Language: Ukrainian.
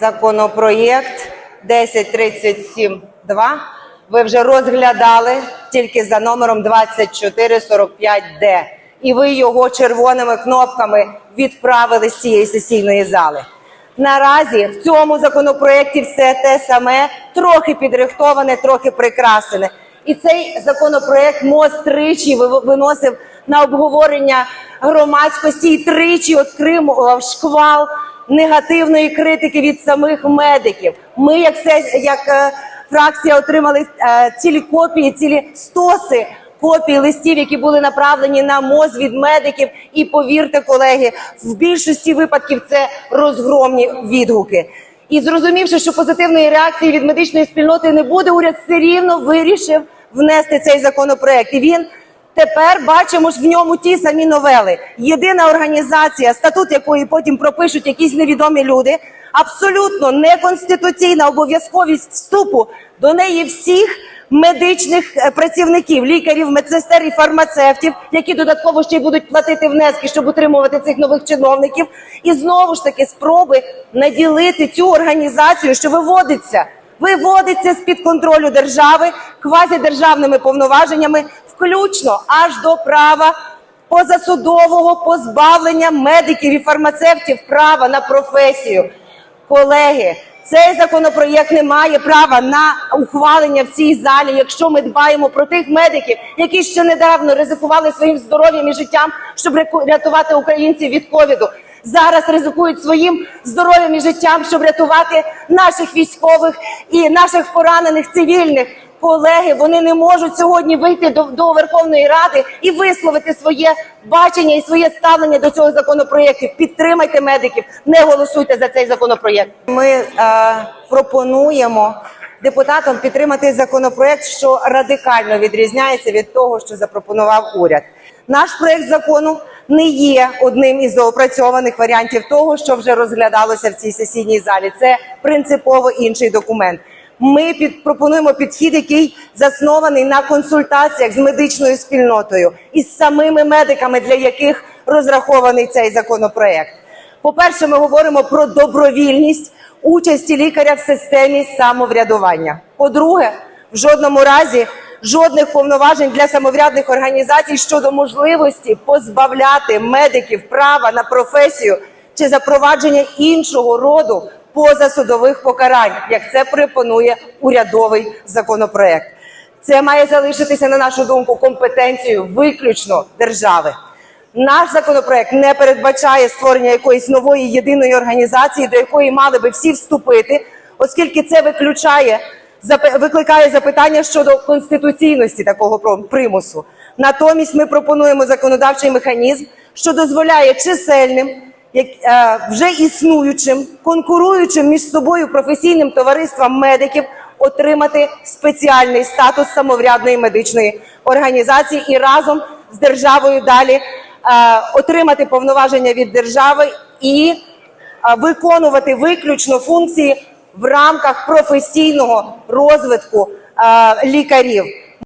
Законопроєкт 1037-2 ви вже розглядали тільки за номером 2445Д. І ви його червоними кнопками відправили з цієї сесійної зали. Наразі в цьому законопроєкті все те саме, трохи підрихтоване, трохи прикрасене. І цей законопроєкт МОЗ тричі ви- виносив на обговорення громадськості і тричі отримував шквал негативної критики від самих медиків. Ми, як се- як е, фракція, отримали е, цілі копії, цілі стоси копій листів, які були направлені на МОЗ від медиків. І повірте, колеги, в більшості випадків це розгромні відгуки. І зрозумівши, що позитивної реакції від медичної спільноти не буде, уряд все рівно вирішив внести цей законопроект. І він Тепер бачимо ж в ньому ті самі новели. Єдина організація, статут якої потім пропишуть якісь невідомі люди, абсолютно неконституційна обов'язковість вступу до неї всіх медичних е, працівників, лікарів, медсестер і фармацевтів, які додатково ще й будуть платити внески, щоб утримувати цих нових чиновників. І знову ж таки спроби наділити цю організацію, що виводиться виводиться з-під контролю держави квазідержавними повноваженнями, включно аж до права позасудового позбавлення медиків і фармацевтів права на професію. Колеги, цей законопроєкт не має права на ухвалення в цій залі, якщо ми дбаємо про тих медиків, які ще недавно ризикували своїм здоров'ям і життям, щоб рятувати українців від ковіду. Зараз ризикують своїм здоров'ям і життям, щоб рятувати наших військових і наших поранених цивільних. Колеги, вони не можуть сьогодні вийти до, до Верховної Ради і висловити своє бачення і своє ставлення до цього законопроєкту. Підтримайте медиків, не голосуйте за цей законопроєкт. Ми е, пропонуємо депутатам підтримати законопроєкт, що радикально відрізняється від того, що запропонував уряд. Наш проект закону не є одним із доопрацьованих варіантів того, що вже розглядалося в цій сесійній залі. Це принципово інший документ. Ми під, пропонуємо підхід, який заснований на консультаціях з медичною спільнотою і з самими медиками, для яких розрахований цей законопроект. По-перше, ми говоримо про добровільність участі лікаря в системі самоврядування. По-друге, в жодному разі жодних повноважень для самоврядних організацій щодо можливості позбавляти медиків права на професію чи запровадження іншого роду позасудових покарань, як це пропонує урядовий законопроект. Це має залишитися, на нашу думку, компетенцією виключно держави. Наш законопроект не передбачає створення якоїсь нової єдиної організації, до якої мали би всі вступити, оскільки це виключає викликає запитання щодо конституційності такого примусу. Натомість ми пропонуємо законодавчий механізм, що дозволяє чисельним, вже існуючим, конкуруючим між собою професійним товариствам медиків отримати спеціальний статус самоврядної медичної організації і разом з державою далі е, отримати повноваження від держави і е, виконувати виключно функції в рамках професійного розвитку е, лікарів.